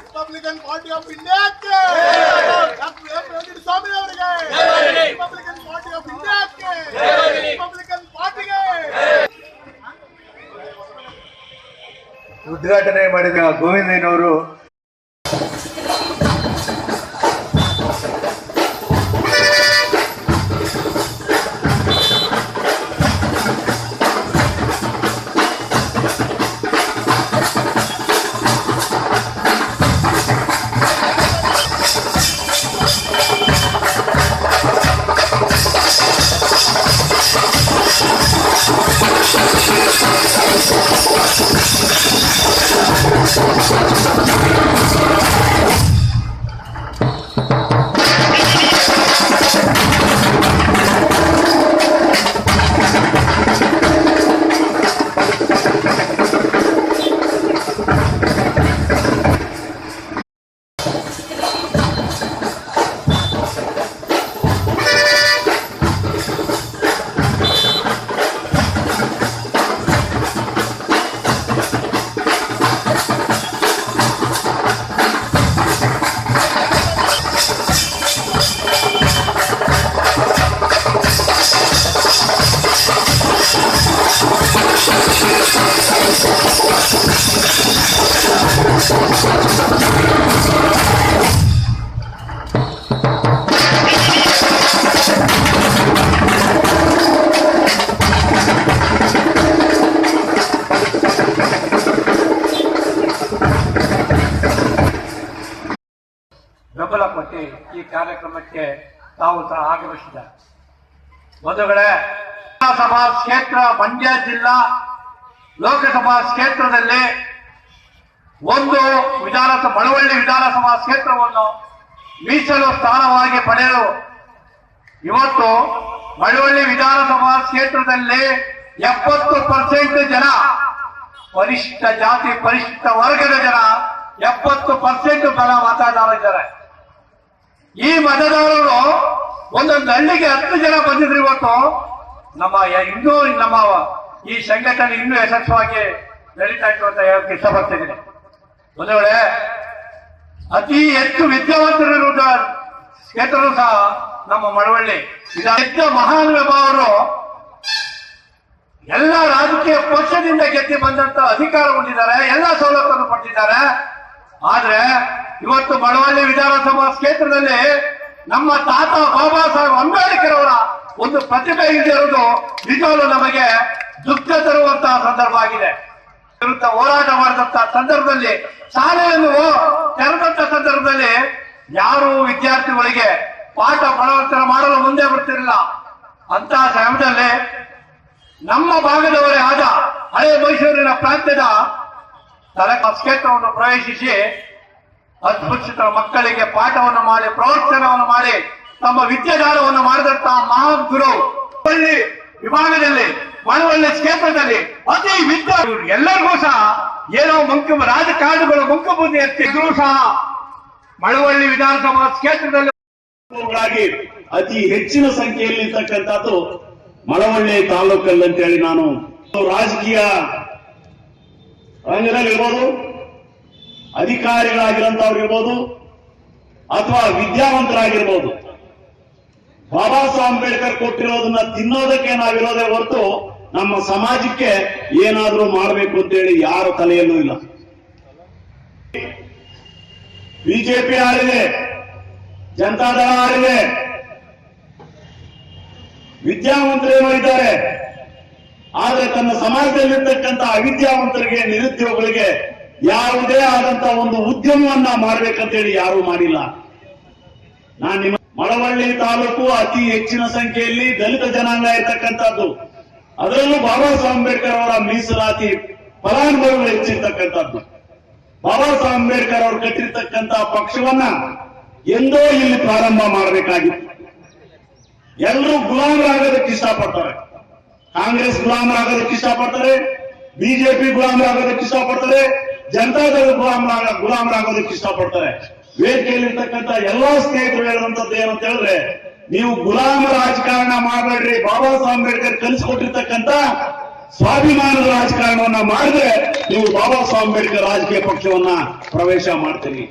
Republican party of ಇಂಡಿಯಾಕ್ಕೆ doctor M ಅವರಿಗೆ! Republican party of ಇಂಡಿಯಾಕ್ಕೆ ರಿಪಬ್ಲಿಕನ್ ಪಾರ್ಟಿಗೆ ಉದ್ಘಾಟನೆ ಮಾಡಿದ ಗೋವಿಂದಯ್ಯನವರು ಈ ಕಾರ್ಯಕ್ರಮಕ್ಕೆ ತಾವು ಸಹ ಆಗಮಿಸಿದ್ದಾರೆ ಬಂಧುಗಳೇ ಸಭಾ ಕ್ಷೇತ್ರ ಮಂಡ್ಯ ಜಿಲ್ಲಾ ಲೋಕಸಭಾ ಕ್ಷೇತ್ರದಲ್ಲಿ ಒಂದು ವಿಧಾನಸಭಾ ಮಳವಳ್ಳಿ ವಿಧಾನಸಭಾ ಕ್ಷೇತ್ರವನ್ನು ಮೀಸಲು ಸ್ಥಾನವಾಗಿ ಪಡೆಯಲು ಇವತ್ತು ಮಳವಳ್ಳಿ ವಿಧಾನಸಭಾ ಕ್ಷೇತ್ರದಲ್ಲಿ ಎಪ್ಪತ್ತು ಪರ್ಸೆಂಟ್ ಜನ, ಪರಿಷ್ಠ ಜಾತಿ, ಪರಿಷ್ಠ ವರ್ಗದ ಜನ ಎಪ್ಪತ್ತು ಪರ್ಸೆಂಟ್ ಜನ ಮತದಾರರಿದ್ದಾರೆ ಈ ಮತದಾರರು ಒಂದೊಂದು ಹಳ್ಳಿಗೆ ಹತ್ತು ಜನ ಬಂದಿದ್ರು ಇವತ್ತು. ನಮ್ಮ ಇನ್ನೂ ನಮ್ಮ ಈ ಸಂಘಟನೆ ಇನ್ನೂ ಯಶಸ್ವಾಗಿ ನಡೀತಾ ಇತ್ತು ಅಂತ ಹೇಳಕ್ಕೆ ಇಷ್ಟಪಡ್ತಿದ್ದೀನಿ. ಒಂದು ಅತಿ ಹೆಚ್ಚು ವಿದ್ಯಾವಂತರಿರುವುದ ಕ್ಷೇತ್ರ ಸಹ ನಮ್ಮ ಮಳವಳ್ಳಿ. ಇದ ಹೆಚ್ಚು ಮಹಾನ್ ವಿಭಾವರು ಎಲ್ಲ ರಾಜಕೀಯ ಪಕ್ಷದಿಂದ ಗೆದ್ದು ಬಂದಂತ ಅಧಿಕಾರ ಹೊಂದಿದ್ದಾರೆ, ಎಲ್ಲ ಸವಲತ್ತನ್ನು ಪಟ್ಟಿದ್ದಾರೆ ಆದ್ರೆ ಇವತ್ತು ಮಳವಳ್ಳಿ ವಿಧಾನಸಭಾ ಕ್ಷೇತ್ರದಲ್ಲಿ ನಮ್ಮ ತಾತ ಬಾಬಾ ಸಾಹೇಬ್ ಅಂಬೇಡ್ಕರ್ ಅವರ ಒಂದು ಪ್ರತಿಭೆ ಇರುವುದು ನಿಜವಾಗ್ಲೂ ನಮಗೆ ದುಃಖ ತರುವಂತಹ ಸಂದರ್ಭ ಆಗಿದೆ. ಹೋರಾಟ ಮಾಡಿದಂತಹ ಸಂದರ್ಭದಲ್ಲಿ ಶಾಲೆಯನ್ನು ತೆರೆದಂತ ಸಂದರ್ಭದಲ್ಲಿ ಯಾರು ವಿದ್ಯಾರ್ಥಿಗಳಿಗೆ ಪಾಠ ಬಲವಂತರ ಮಾಡಲು ಮುಂದೆ ಬರ್ತಿರಲಿಲ್ಲ. ಅಂತ ಸಮಯದಲ್ಲಿ ನಮ್ಮ ಭಾಗದವರೇ ಆದ ಹಳೆ ಮೈಸೂರಿನ ಪ್ರಾಂತ್ಯದ ತಲಕ ಕ್ಷೇತ್ರವನ್ನು ಪ್ರವೇಶಿಸಿ ಅದ್ಭುತ ಮಕ್ಕಳಿಗೆ ಪಾಠವನ್ನು ಮಾಡಿ, ಪ್ರವಚನವನ್ನು ಮಾಡಿ, ತಮ್ಮ ವಿದ್ಯಾದಾನವನ್ನು ಮಾಡಿದಂತಹ ಮಹಾನ್ ಗುರು ಹಳ್ಳಿ ವಿಭಾಗದಲ್ಲಿ, ಮಳವಳ್ಳಿ ಕ್ಷೇತ್ರದಲ್ಲಿ, ಅತಿ ವಿದ್ಯಾ ಎಲ್ಲರಿಗೂ ಸಹ ಏನೋ ಮಂಕು ರಾಜಕಾರಣಿಗಳು ಮಂಕುಬುದ್ಧಿ ಎತ್ತಿದ್ರು ಸಹ ಮಳವಳ್ಳಿ ವಿಧಾನಸಭಾ ಕ್ಷೇತ್ರದಲ್ಲಿ ಅತಿ ಹೆಚ್ಚಿನ ಸಂಖ್ಯೆಯಲ್ಲಿ ಇರ್ತಕ್ಕಂಥದ್ದು ಮಳವಳ್ಳಿ ತಾಲೂಕಲ್ಲಿ ಅಂತೇಳಿ ನಾನು ರಾಜಕೀಯ ರಂಗದಲ್ಲಿರ್ಬೋದು ಇರ್ಬೋದು ಅಥವಾ ವಿದ್ಯಾವಂತರಾಗಿರ್ಬೋದು, ಬಾಬಾ ಸಾಹೇಬ್ ಅಂಬೇಡ್ಕರ್ ಕೊಟ್ಟಿರೋದನ್ನ ತಿನ್ನೋದಕ್ಕೆ ನಾವಿರೋದೇ ಹೊರತು ನಮ್ಮ ಸಮಾಜಕ್ಕೆ ಏನಾದರೂ ಮಾಡಬೇಕು ಅಂತೇಳಿ ಯಾರು ತಲೆಯಲ್ಲೂ ಇಲ್ಲ. ಬಿಜೆಪಿ ಆಡಿದೆ ಜನತಾದಳ ಆಡಿದೆ ವಿದ್ಯಾವಂತರೇನೋ ಇದ್ದಾರೆ. ಆದ್ರೆ ತನ್ನ ಸಮಾಜದಲ್ಲಿರ್ತಕ್ಕಂಥ ಅವಿದ್ಯಾವಂತರಿಗೆ, ನಿರುದ್ಯೋಗಿಗಳಿಗೆ ಯಾವುದೇ ಆದಂತ ಒಂದು ಉದ್ಯಮವನ್ನ ಮಾಡ್ಬೇಕಂತೇಳಿ ಯಾರು ಮಾಡಿಲ್ಲ. ನಾನು ನಿಮ್ಮ ಮಳವಳ್ಳಿ ತಾಲೂಕು ಅತಿ ಹೆಚ್ಚಿನ ಸಂಖ್ಯೆಯಲ್ಲಿ ದಲಿತ ಜನಾಂಗ ಇರ್ತಕ್ಕಂಥದ್ದು. ಅದರಲ್ಲೂ ಬಾಬಾ ಸಾಹೇಬ್ ಅಂಬೇಡ್ಕರ್ ಅವರ ಮೀಸಲಾತಿ ಫಲಾನುಭವಿಗಳು ಹೆಚ್ಚಿರ್ತಕ್ಕಂಥದ್ದು. ಬಾಬಾ ಸಾಹೇಬ್ ಅಂಬೇಡ್ಕರ್ ಅವರು ಕಟ್ಟಿರ್ತಕ್ಕಂಥ ಪಕ್ಷವನ್ನ ಎಂದೋ ಇಲ್ಲಿ ಪ್ರಾರಂಭ ಮಾಡಬೇಕಾಗಿತ್ತು. ಎಲ್ಲರೂ ಗುಲಾಮರಾಗೋದಕ್ಕೆ ಇಷ್ಟಪಡ್ತಾರೆ. ಕಾಂಗ್ರೆಸ್ ಗುಲಾಮರಾಗೋದಕ್ಕೆ ಇಷ್ಟಪಡ್ತಾರೆ ಬಿಜೆಪಿ ಗುಲಾಮರಾಗೋದಕ್ಕೆ ಇಷ್ಟಪಡ್ತಾರೆ ಜನತಾದಳ ಗುಲಾಮರಾಗ ಗುಲಾಮರಾಗೋದಕ್ಕೆ ಇಷ್ಟಪಡ್ತಾರೆ ವೇದಿಕೆಯಲ್ಲಿರ್ತಕ್ಕಂಥ ಎಲ್ಲಾ ಸ್ನೇಹಿತರು ಹೇಳುವಂತದ್ದು ಏನಂತ ಹೇಳಿದ್ರೆ, ನೀವು ಗುಲಾಮ ರಾಜಕಾರಣ ಮಾಡಬೇಡ್ರಿ ಬಾಬಾ ಸಾಹೇಬ್ ಅಂಬೇಡ್ಕರ್ ಕಲಿಸಿಕೊಟ್ಟಿರ್ತಕ್ಕಂಥ ಸ್ವಾಭಿಮಾನದ ರಾಜಕಾರಣವನ್ನ ಮಾಡಿದ್ರೆ, ನೀವು ಬಾಬಾ ಸಾಹೇಬ್ ಅಂಬೇಡ್ಕರ್ ರಾಜಕೀಯ ಪಕ್ಷವನ್ನ ಪ್ರವೇಶ ಮಾಡ್ತೀರಿ.